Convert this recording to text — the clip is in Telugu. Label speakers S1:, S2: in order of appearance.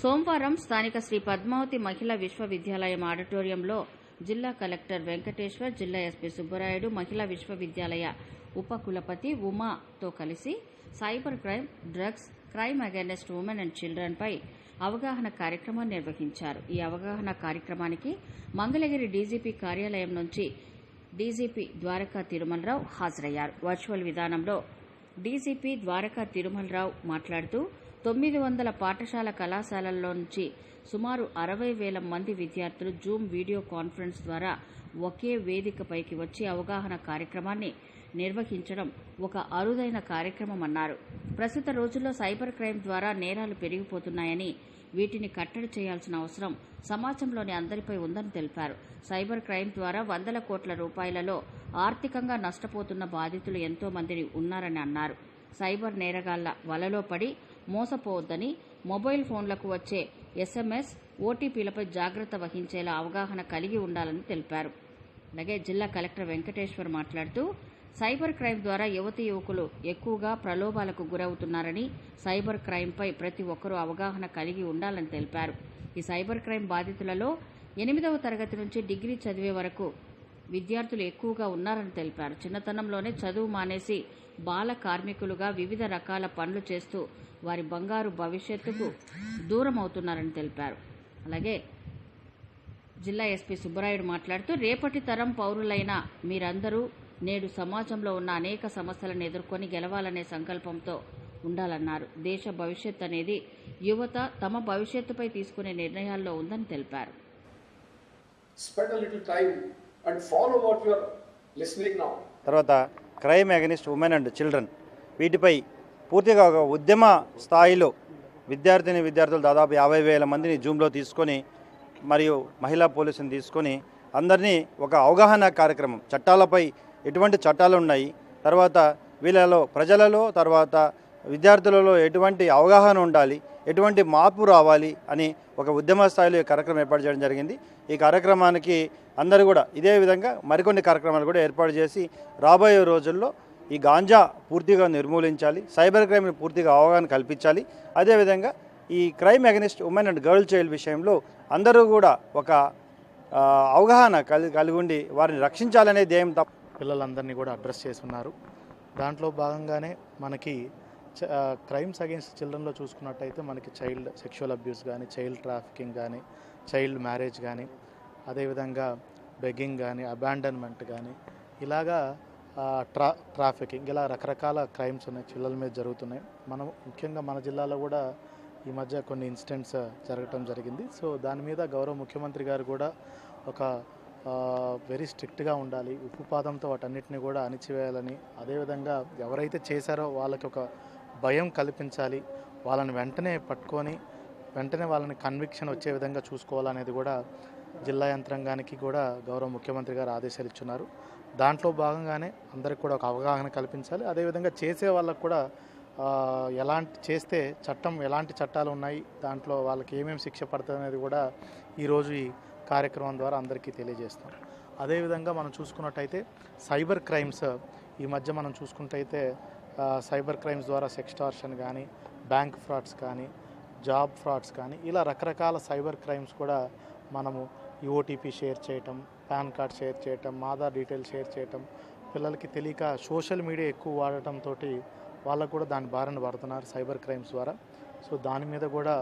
S1: సోమవారం స్థానిక శ్రీ పద్మావతి మహిళా విశ్వవిద్యాలయం ఆడిటోరియంలో జిల్లా కలెక్టర్ వెంకటేశ్వర్ జిల్లా ఎస్పీ సుబ్బరాయుడు మహిళా విశ్వవిద్యాలయ ఉప కులపతి ఉమాతో కలిసి cyber crime drugs crime against women and children పై అవగాహన కార్యక్రమం నిర్వహించారు. ఈ అవగాహన కార్యక్రమానికి మంగళగిరి డీజీపీ కార్యాలయం నుంచి డీజీపీ ద్వారకా తిరుమలరావు హాజరయ్యారు. వర్చువల్ విధానంలో డీజీపీ ద్వారకా తిరుమలరావు మాట్లాడుతూ తొమ్మిది వందల పాఠశాల కళాశాలల్లో నుంచి సుమారు అరవై వేల మంది విద్యార్థులు జూమ్ వీడియో కాన్ఫరెన్స్ ద్వారా ఒకే వేదికపైకి వచ్చి అవగాహన కార్యక్రమాన్ని నిర్వహించడం ఒక అరుదైన కార్యక్రమం అన్నారు. ప్రస్తుత రోజుల్లో సైబర్ క్రైమ్ ద్వారా నేరాలు పెరిగిపోతున్నాయని వీటిని కట్టడి చేయాల్సిన అవసరం సమాజంలోని అందరిపై ఉందని తెలిపారు. సైబర్ క్రైమ్ ద్వారా వందల కోట్ల రూపాయలలో ఆర్థికంగా నష్టపోతున్న బాధితులు ఎంతో మందిని ఉన్నారని అన్నారు. సైబర్ నేరగాళ్ళ వలలో పడి మోసపోవద్దని మొబైల్ ఫోన్లకు వచ్చే ఎస్ఎంఎస్ ఓటీపీలపై జాగ్రత్త వహించేలా అవగాహన కలిగి ఉండాలని తెలిపారు. అలాగే జిల్లా కలెక్టర్ వెంకటేశ్వర్ మాట్లాడుతూ సైబర్ క్రైమ్ ద్వారా యువతి యువకులు ఎక్కువగా ప్రలోభాలకు గురవుతున్నారని సైబర్ క్రైమ్పై ప్రతి ఒక్కరూ అవగాహన కలిగి ఉండాలని తెలిపారు. ఈ సైబర్ క్రైమ్ బాధితులలో ఎనిమిదవ తరగతి నుంచి డిగ్రీ చదివే వరకు విద్యార్థులు ఎక్కువగా ఉన్నారని తెలిపారు. చిన్నతనంలోనే చదువు మానేసి బాల కార్మికులుగా వివిధ రకాల పనులు చేస్తూ వారి బంగారు భవిష్యత్తుకు దూరం అవుతున్నారని తెలిపారు. అలాగే జిల్లా ఎస్పీ సుబ్బరాయుడు మాట్లాడుతూ రేపటి తరం పౌరులైన మీరందరూ నేడు సమాజంలో ఉన్న అనేక సమస్యలను ఎదుర్కొని గెలవాలనే సంకల్పంతో ఉండాలన్నారు. దేశ భవిష్యత్ అనేది యువత తమ భవిష్యత్తుపై తీసుకునే నిర్ణయాల్లో ఉందని తెలిపారు.
S2: And follow what you're listening now
S3: తర్వాత crime against women and children. వీటిపై పూర్తిగా ఒక ఉద్యమ స్థాయిలో విద్యార్థిని విద్యార్థులు దాదాపు యాభై వేల మందిని జూమ్లో తీసుకొని మరియు మహిళా పోలీసుని తీసుకొని అందరినీ ఒక అవగాహన కార్యక్రమం చట్టాలపై ఎటువంటి చట్టాలు ఉన్నాయి తర్వాత వీళ్ళలో ప్రజలలో తర్వాత విద్యార్థులలో ఎటువంటి అవగాహన ఉండాలి ఎటువంటి మార్పు రావాలి అని ఒక ఉద్యమ స్థాయిలో ఈ కార్యక్రమం ఏర్పాటు చేయడం జరిగింది. ఈ కార్యక్రమానికి అందరూ కూడా ఇదే విధంగా మరికొన్ని కార్యక్రమాలు కూడా ఏర్పాటు చేసి రాబోయే రోజుల్లో ఈ గాంజా పూర్తిగా నిర్మూలించాలి సైబర్ క్రైమ్ని పూర్తిగా అవగాహన కల్పించాలి. అదేవిధంగా ఈ crime against women and girl child విషయంలో అందరూ కూడా ఒక అవగాహన కలిగి కలిగి ఉండి వారిని రక్షించాలనే ధ్యేయం తప్ప
S4: పిల్లలందరినీ కూడా అడ్రస్ చేస్తున్నారు. దాంట్లో భాగంగానే మనకి క్రైమ్స్ అగేన్స్ట్ చిల్డ్రన్లో చూసుకున్నట్టయితే మనకి చైల్డ్ సెక్షువల్ అబ్యూస్ కానీ చైల్డ్ ట్రాఫికింగ్ కానీ చైల్డ్ మ్యారేజ్ కానీ అదేవిధంగా బెగ్గింగ్ కానీ అబాండన్మెంట్ కానీ ఇలాగా ట్రా ట్రాఫికింగ్ ఇలా రకరకాల క్రైమ్స్ ఉన్నాయి చిల్లల మీద జరుగుతున్నాయి. మనం ముఖ్యంగా మన జిల్లాలో కూడా ఈ మధ్య కొన్ని ఇన్సిడెంట్స్ జరగటం జరిగింది. సో దాని మీద గౌరవ ముఖ్యమంత్రి గారు కూడా ఒక వెరీ స్ట్రిక్ట్గా ఉండాలి. ఉప్పుపాదంతో వాటన్నిటిని కూడా అణిచివేయాలని అదేవిధంగా ఎవరైతే చేశారో వాళ్ళకి ఒక భయం కల్పించాలి. వాళ్ళని వెంటనే పట్టుకొని వెంటనే వాళ్ళని కన్విక్షన్ వచ్చే విధంగా చూసుకోవాలనేది కూడా జిల్లా యంత్రాంగానికి కూడా గౌరవ ముఖ్యమంత్రి గారు ఆదేశాలు ఇచ్చున్నారు. దాంట్లో భాగంగానే అందరికి కూడా ఒక అవగాహన కల్పించాలి. అదేవిధంగా చేసే వాళ్ళకు కూడా ఎలాంటి చేస్తే చట్టం ఎలాంటి చట్టాలు ఉన్నాయి దాంట్లో వాళ్ళకి ఏమేమి శిక్ష పడుతుంది అనేది కూడా ఈరోజు ఈ కార్యక్రమం ద్వారా అందరికీ తెలియజేస్తాం. అదేవిధంగా మనం చూసుకున్నట్టయితే సైబర్ క్రైమ్స్ ఈ మధ్య మనం చూసుకుంటైతే సైబర్ క్రైమ్స్ ద్వారా సెక్స్టార్షన్ కానీ బ్యాంక్ ఫ్రాడ్స్ కానీ జాబ్ ఫ్రాడ్స్ కానీ ఇలా రకరకాల సైబర్ క్రైమ్స్ కూడా మనము ఈ ఓటీపీ షేర్ చేయటం పాన్ కార్డ్ షేర్ చేయటం ఆధార్ డీటెయిల్స్ షేర్ చేయటం పిల్లలకి తెలియక సోషల్ మీడియా ఎక్కువ వాడటంతో వాళ్ళకు కూడా దాని బారిన పడుతున్నారు సైబర్ క్రైమ్స్ ద్వారా. సో దాని మీద కూడా